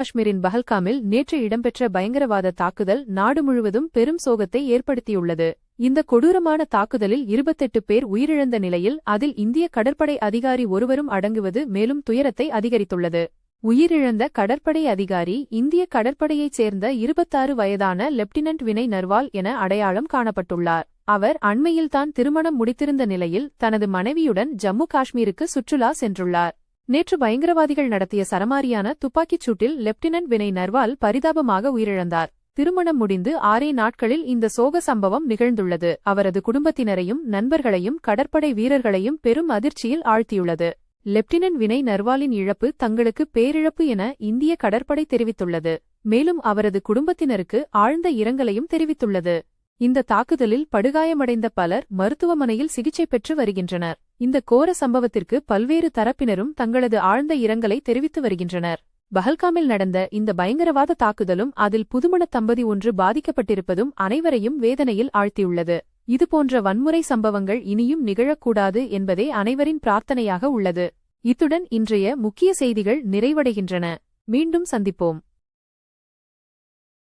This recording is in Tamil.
காஷ்மீரின் பஹல்காமில் நேற்று இடம்பெற்ற பயங்கரவாத தாக்குதல் நாடு முழுவதும் பெரும் சோகத்தை ஏற்படுத்தியுள்ளது. இந்த கொடூரமான தாக்குதலில் இருபத்தெட்டு பேர் உயிரிழந்த நிலையில் அதில் இந்திய கடற்படை அதிகாரி ஒருவரும் அடங்குவது மேலும் துயரத்தை அதிகரித்துள்ளது. உயிரிழந்த கடற்படை அதிகாரி இந்திய கடற்படையைச் சேர்ந்த இருபத்தாறு வயதான லெப்டினன்ட் வினய் நர்வால் என அடையாளம் காணப்பட்டுள்ளார். அவர் அண்மையில்தான் திருமணம் முடித்திருந்த நிலையில் தனது மனைவியுடன் ஜம்மு காஷ்மீருக்கு சுற்றுலா சென்றுள்ளார். நேற்று பயங்கரவாதிகள் நடத்திய சரமாரியான துப்பாக்கிச் சூட்டில் லெப்டினன்ட் வினய் நர்வால் பரிதாபமாக உயிரிழந்தார். திருமணம் முடிந்து ஆறே நாட்களில் இந்த சோக சம்பவம் நிகழ்ந்துள்ளது. அவரது குடும்பத்தினரையும் நண்பர்களையும் கடற்படை வீரர்களையும் பெரும் அதிர்ச்சியில் ஆழ்த்தியுள்ளது. லெப்டினன்ட் வினய் நர்வாலின் இழப்பு தங்களுக்கு பேரிழப்பு என இந்திய கடற்படை தெரிவித்துள்ளது. மேலும் அவரது குடும்பத்தினருக்கு ஆழ்ந்த இரங்கலையும் தெரிவித்துள்ளது. இந்த தாக்குதலில் படுகாயமடைந்த பலர் மருத்துவமனையில் சிகிச்சை பெற்று வருகின்றனர். இந்த கோர சம்பவத்திற்கு பல்வேறு தரப்பினரும் தங்களது ஆழ்ந்த இரங்கலை தெரிவித்து வருகின்றனர். பஹல்காமில் நடந்த இந்த பயங்கரவாத தாக்குதலும் அதில் புதுமண தம்பதி ஒன்று பாதிக்கப்பட்டிருப்பதும் அனைவரையும் வேதனையில் ஆழ்த்தியுள்ளது. இதுபோன்ற வன்முறை சம்பவங்கள் இனியும் நிகழக்கூடாது என்பதே அனைவரின் பிரார்த்தனையாக உள்ளது. இத்துடன் இன்றைய முக்கிய செய்திகள் நிறைவடைகின்றன. மீண்டும் சந்திப்போம்.